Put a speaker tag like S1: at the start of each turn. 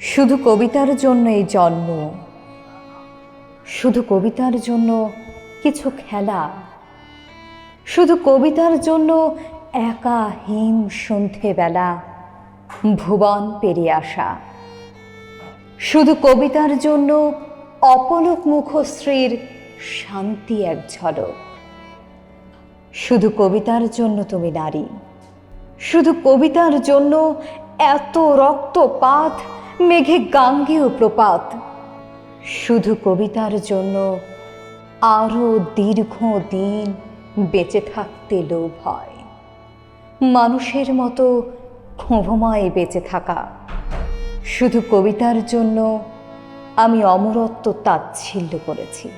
S1: শুধু কবিতার জন্য এই জন্ম। শুধু কবিতার জন্য কিছু খেলা। শুধু কবিতার জন্য একা হিম সন্ধেবেলা ভুবন পেরিয়ে আসা। শুধু কবিতার জন্য অপলক মুখশ্রীর শান্তি এক ঝলক। শুধু কবিতার জন্য তুমি নারী। শুধু কবিতার জন্য এত রক্তপাত মেঘে গাঙ্গেয় প্রপাত। শুধু কবিতার জন্য আরও দীর্ঘ দিন বেঁচে থাকতে লোভ হয়। মানুষের মতো ক্ষোভময় বেঁচে থাকা। শুধু কবিতার জন্য আমি অমরত্ব তাচ্ছিল্য করেছি।